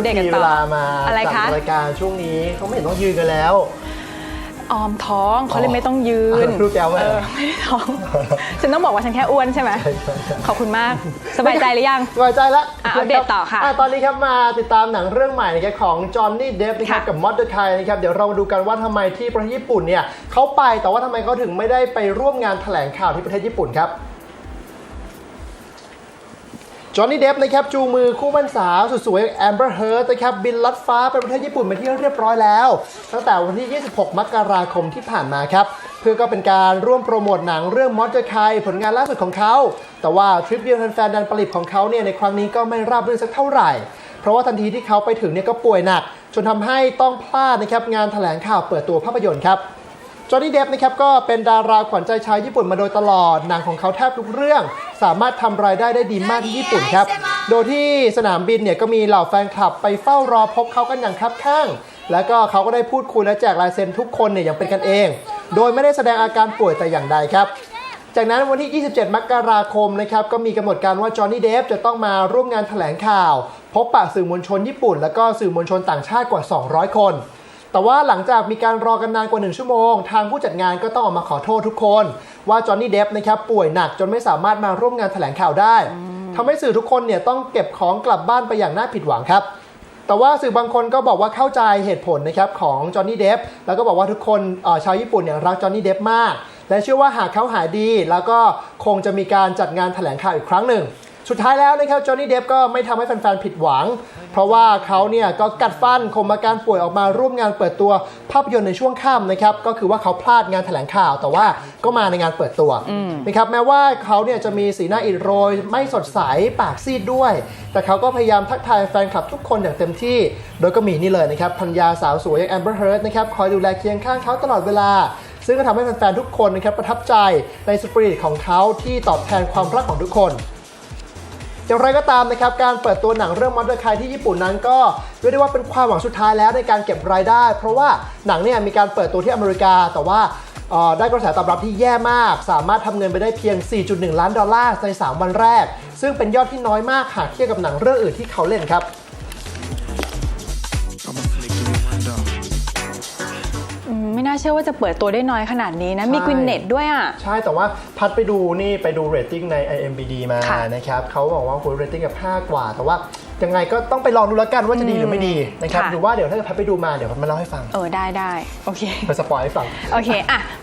อัปเดตกันต่อเวลามาอะไรจัคะดรายการช่วงนี้เขาไม่เห็นต้องยืนกันแล้วออมท้องเขาเลยไม่ต้องยืนลูกแก้วไว้เออไม่ได้ท้อง ฉันต้องบอกว่าฉันแค่อ้วนใช่ไหมขอบคุณมาก สบายใจหรือยัง สบายใจแล้วอะอัปเดตต่อค่ะ ตอนนี้ครับมาติดตามหนังเรื่องใหม่นะครับของจอห์นนี่เดฟนะครับค่ะกับมอดเดอร์ไคนะครับเดี๋ยวเรามาดูกันว่าทำไมที่ประเทศญี่ปุ่นเนี่ยเขาไปแต่ว่าทำไมเขาถึงไม่ได้ไปร่วมงานแถลงข่าวที่ประเทศญี่ปุ่นครับ จอห์นนี่เดฟนะครับจูงมือคู่มั่นสาวสุดสวยแอมเบอร์เฮิร์ตนะครับบินลัดฟ้าไปประเทศญี่ปุ่นเป็นที่เรียบร้อยแล้ว ตั้งแต่วันที่ 26 มกราคมที่ผ่านมาครับ เพื่อก็เป็นการร่วมโปรโมทหนังเรื่องมอดเตอร์ไคผลงานล่าสุดของเขา แต่ว่าทริปเยือนแฟนดันปลิบของเขาเนี่ยในครั้งนี้ก็ไม่ราบรื่นสักเท่าไหร่ เพราะว่าทันทีที่เขาไปถึงเนี่ยก็ป่วยหนัก จนทำให้ต้องพลาดนะครับงานแถลงข่าวเปิดตัวภาพยนตร์ครับ จอห์นนี่เดฟนะครับก็เป็นดาราขวัญใจชาวญี่ปุ่นมาโดยตลอด หนังของเขาแทบทุกเรื่อง สามารถทำรายได้ได้ดีมากที่ญี่ปุ่นครับ โดยที่สนามบินเนี่ยก็มีเหล่าแฟนคลับไปเฝ้ารอพบเขากันอย่างคับข้าง แล้วก็เขาก็ได้พูดคุยและแจกลายเซ็นทุกคนเนี่ยอย่างเป็นกันเอง โดยไม่ได้แสดงอาการป่วยแต่อย่างใดครับจากนั้นวันที่ 27 มกราคมนะครับก็มีกำหนดการว่าจอห์นนี่เดฟจะต้องมาร่วมงานแถลงข่าว พบปะสื่อมวลชนญี่ปุ่น และก็สื่อมวลชนต่างชาติกว่า 200 คน แต่ว่าหลังจากมีการรอกันนานกว่า 1 ชั่วโมง ทางผู้จัดงานก็ต้องออกมาขอโทษทุกคน ว่าจอห์นนี่เดฟนะครับป่วยหนักจนไม่สามารถมาร่วมงานแถลงข่าวได้ทำให้สื่อทุกคนเนี่ยต้องเก็บของกลับบ้านไปอย่างน่าผิดหวังครับ แต่ว่าสื่อบางคนก็บอกว่าเข้าใจเหตุผลนะครับของจอห์นนี่เดฟแล้วก็บอกว่าทุกคนชาวญี่ปุ่นเนี่ยรักจอห์นนี่เดฟมาก และเชื่อว่าหากเขาหายดี แล้วก็คงจะมีการจัดงานแถลงข่าวอีกครั้งหนึ่ง สุดท้ายแล้วนะครับจอห์นนี่เดฟก็ไม่ทำให้แฟนๆผิดหวัง เพราะว่าเขาเนี่ยก็กัดฟันข่มอาการป่วยออกมาร่วมงานเปิดตัวภาพยนตร์ในช่วงค่ำนะครับก็คือว่าเขาพลาดงานแถลงข่าว แต่ว่าก็มาในงานเปิดตัวนะครับแม้ว่าเขาเนี่ยจะมีสีหน้าอิดโรย ไม่สดใสปากซีดด้วย แต่เขาก็พยายามทักทายแฟนคลับทุกคนอย่างเต็มที่ โดยก็มีนี่เลยนะครับภรรยาสาวสวยอย่างแอมเบอร์เฮิร์ตนะครับคอยดูแลเคียงข้างเขาตลอดเวลาซึ่งก็ทำให้แฟนๆ ทุกคนนะครับประทับใจในสปิริตของเขาที่ตอบแทนความรักของทุกคน อย่างไรก็ตามนะครับการเปิดตัวหนังเรื่องมอนเตอร์คายที่ญี่ปุ่นนั้นก็เรียกได้ว่าเป็นความหวังสุดท้ายแล้วในการเก็บรายได้ เพราะว่าหนังเนี่ยมีการเปิดตัวที่อเมริกาแต่ว่าได้กระแสตอบรับที่แย่มาก สามารถทำเงินไปได้เพียง 4.1 ล้านดอลลาร์ใน 3 วันแรก ซึ่งเป็นยอดที่น้อยมากหากเทียบกับหนังเรื่องอื่นที่เขาเล่นครับ น่าเชื่อว่าจะเปิดตัวได้น้อยขนาดนี้นะ มีใช่กวินเน็ตด้วยอะ ใช่ แต่ว่าพัดไปดูนี่ไปดูเรตติ้งใน IMBD มาค่ะนะครับเขาบอกว่าคุณเรตติ้งกับ5กว่า แต่ว่ายังไงก็ต้องไปลองดูแล้วกันว่าจะดีหรือไม่ดีนะครับค่ะหรือว่าเดี๋ยวถ้าพัดไปดูมาเดี๋ยวพัดมาเล่าให้ฟัง เออได้ได้โอเคไปสปอยให้ฟัง โอเคอะ